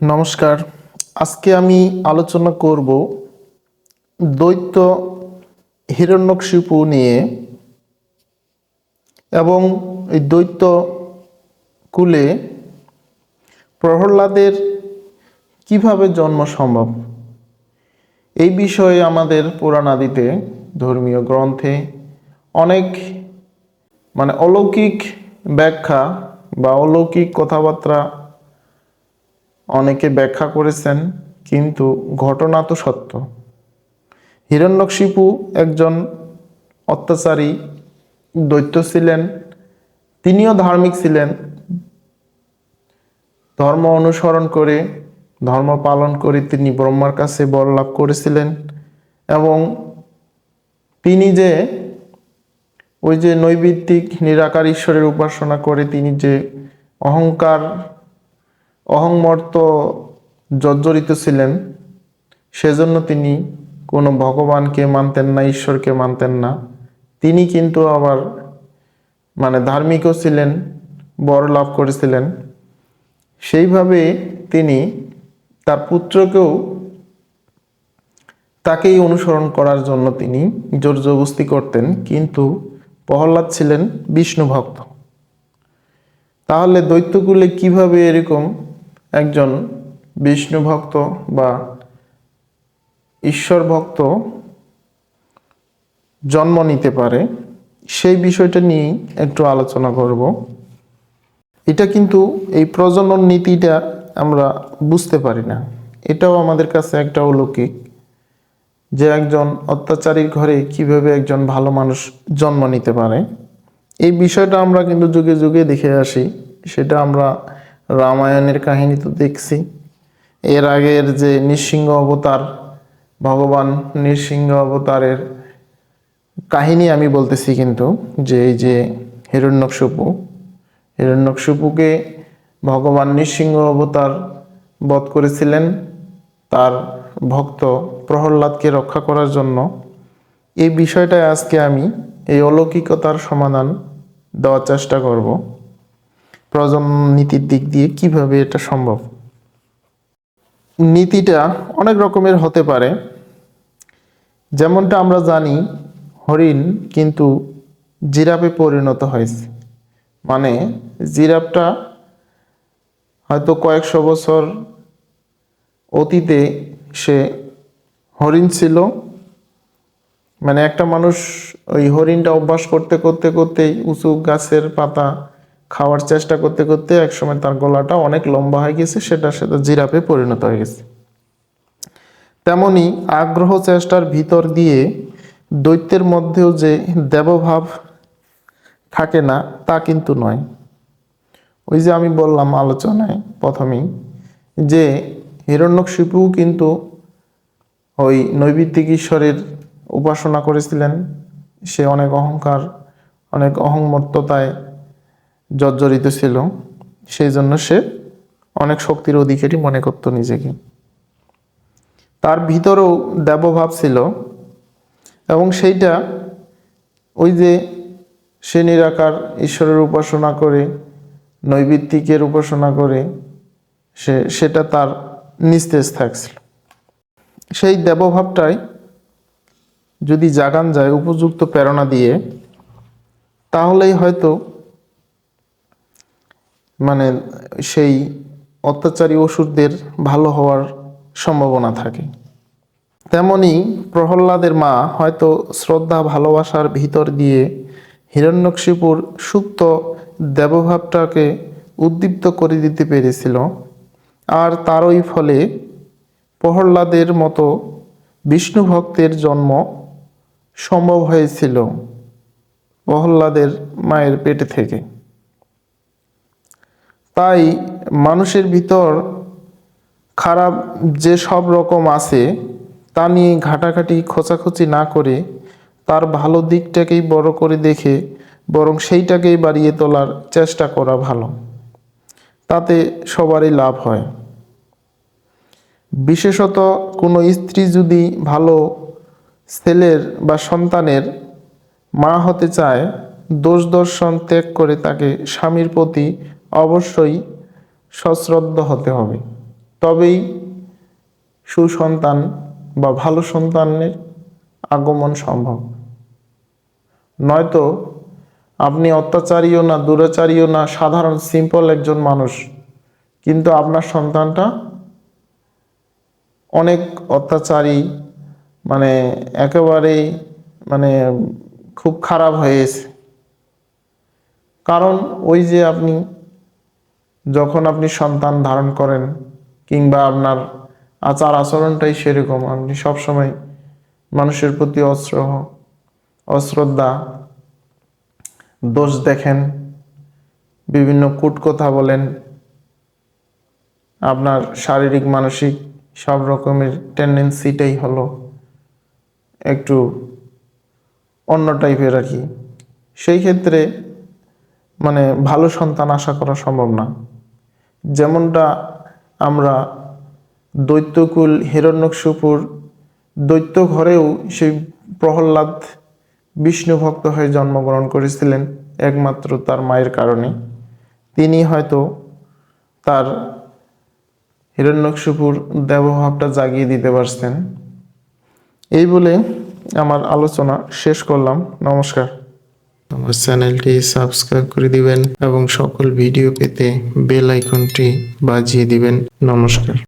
নমস্কার। আজকে আমি আলোচনা করব দৈত্য হিরণ্যকশিপু নিয়ে এবং এই দৈত্য কুলে প্রহ্লাদের কীভাবে জন্ম সম্ভব, এই বিষয়ে আমাদের পুরাণাদিতে ধর্মীয় গ্রন্থে অনেক মানে অলৌকিক ব্যাখ্যা বা অলৌকিক কথাবার্তা অনেকে ব্যাখ্যা করেছেন, কিন্তু ঘটনা তো সত্য। হিরণ্যকশিপু একজন অত্যাচারী, দৈত্য ছিলেন, তিনিও ধার্মিক ছিলেন। ধর্ম অনুসরণ করে, ধর্ম পালন করে তিনি ব্রহ্মার কাছে বর লাভ করেছিলেন এবং তিনি যে ওই যে নৈবিত্তিক, নিরাকার ঈশ্বরের উপাসনা করে তিনি যে অহংকার অহংমর্ত জর্জরিত ছিলেন, সেজন্য তিনি কোনো ভগবানকে মানতেন না, ঈশ্বরকে মানতেন না। তিনি কিন্তু আবার মানে ধার্মিকও ছিলেন বর লাভ করেছিলেন। সেইভাবে তিনি তার পুত্রকেও তাকেই অনুসরণ করার জন্য তিনি জোর জবস্তি করতেন, কিন্তু প্রহ্লাদ ছিলেন বিষ্ণু ভক্ত। তাহলে দৈত্যকুলে কীভাবে এরকম একজন বিষ্ণু ভক্ত বা ঈশ্বর ভক্ত জন্ম নিতে পারে, সেই বিষয়টা নিয়েই একটু আলোচনা করব। এটা কিন্তু এই প্রজনন নীতিটা আমরা বুঝতে পারি না। এটাও আমাদের কাছে একটা অলৌকিক যে একজন অত্যাচারীর ঘরে কীভাবে একজন ভালো মানুষ জন্ম নিতে পারে। এই বিষয়টা আমরা কিন্তু যুগে যুগে দেখে আসি, সেটা আমরা রামায়ণের কাহিনী তো দেখছি। এর আগের যে নৃসিংহ অবতার, ভগবান নৃসিংহ অবতারের কাহিনী আমি বলতেছি কিন্তু যে এই যে হিরণ্যকশিপু, হিরণ্যকশিপুকে ভগবান নৃসিংহ অবতার বধ করেছিলেন। তার ভক্ত প্রহ্লাদকে রক্ষা করার জন্য। এই বিষয়টায় আজকে আমি এই অলৌকিকতার সমাধান দেওয়ার চেষ্টা করব। প্রজনন নীতির দিক দিয়ে কীভাবে এটা সম্ভব? নীতিটা অনেক রকমের হতে পারে। যেমনটা আমরা জানি, হরিণ কিন্তু জিরাফে পরিণত হয়েছে। মানে জিরাফটা হয়তো কয়েকশো বছর অতীতে সে হরিণ ছিল। মানে একটা মানুষ ওই হরিণটা অভ্যাস করতে করতে, করতেই উঁচু গাছের পাতা খাওয়ার চেষ্টা করতে করতে একসময় তার গলাটা অনেক লম্বা হয়ে গেছে সেটা সেটা জিরাফে পরিণত হয়ে গেছে। তেমনি আগ্রহ চেষ্টার ভিতর দিয়ে দৈত্যের মধ্যেও যে দেবভাব থাকে না, তা কিন্তু নয়। ওই যে আমি বললাম আলোচনায় প্রথমেই যে হিরণ্যক হিরণ্যকশিপু কিন্তু ওই নৈবিত্তিক ঈশ্বরের উপাসনা করেছিলেন। সে অনেক অহংকার, অনেক অহংমত্ততায় জর্জরিত ছিল, সেই জন্য সে অনেক শক্তির অধিকারী মনে করত নিজেকে। তার ভিতরেও দেবভাব ছিল এবং সেইটা ওই যে সে নিরাকার ঈশ্বরের উপাসনা করে, নৈবিত্তিকের উপাসনা করে, সে, সেটা তার নিস্তেজ থাকছিল। সেই দেবভাবটাই যদি জাগান যায়, উপযুক্ত প্রেরণা দিয়ে, তাহলেই হয়তো মানে সেই অত্যাচারী অসুরদের ভালো হওয়ার সম্ভাবনা থাকে। তেমনি প্রহ্লাদের মা হয়তো শ্রদ্ধা, ভালোবাসার ভিতর দিয়ে হিরণ্যকশিপুর সুপ্ত দেবভাবটাকে উদ্দীপ্ত করে দিতে পেরেছিল। আর তারই ফলে প্রহ্লাদের মতো বিষ্ণু ভক্তের জন্ম সম্ভব হয়েছিল প্রহ্লাদের মায়ের পেটে থেকে। তাই মানুষের ভিতর খারাপ যে সব রকম আছে, তা নিয়ে ঘাটাঘাটি, খোঁচাখুচি না করে তার ভালো দিকটাকেই বড় করে দেখে বরং সেইটাকেই বাড়িয়ে তোলার চেষ্টা করা ভালো। তাতে সবারই লাভ হয়। বিশেষত কোনো স্ত্রী যদি ভালো ছেলের বা সন্তানের মা হতে চায়, দোষ দর্শন ত্যাগ করে তাকে স্বামীর প্রতি অবশ্যই সশ্রদ্ধ হতে হবে। তবেই সুসন্তান বা ভালো সন্তানের আগমন সম্ভব। নয়তো আপনি অত্যাচারীও না, দুরাচারীও না, সাধারণ সিম্পল একজন মানুষ, কিন্তু আপনার সন্তানটা অনেক অত্যাচারী মানে একেবারেই মানে খুব খারাপ হয়েছে কারণ ওই যে আপনি যখন আপনি সন্তান ধারণ করেন কিংবা আপনার আচার আচরণটাই সেরকম, আপনি সবসময় মানুষের প্রতি অস্ত্র, অশ্রদ্ধা, দোষ দেখেন, বিভিন্ন কূট কথা বলেন, আপনার শারীরিক, মানসিক সব রকমের টেন্ডেন্সিটাই হলো একটু অন্য টাইপের আর কি। সেই ক্ষেত্রে মানে ভালো সন্তান আশা করা সম্ভব না। যেমনটা আমরা দৈত্যকুল হিরণ্যকশুপুর দৈত্য ঘরেও সেই প্রহ্লাদ বিষ্ণু ভক্ত হয়ে জন্মগ্রহণ করেছিলেন, একমাত্র তার মায়ের কারণে। তিনি হয়তো তার হিরণ্যকশুপুর দেবভাবটা জাগিয়ে দিতে পারছেন এই বলে আমার আলোচনা শেষ করলাম। নমস্কার। আমার চ্যানেলটি সাবস্ক্রাইব করে দিবেন এবং সকল ভিডিও পেতে বেল আইকনটি বাজিয়ে দিবেন। নমস্কার।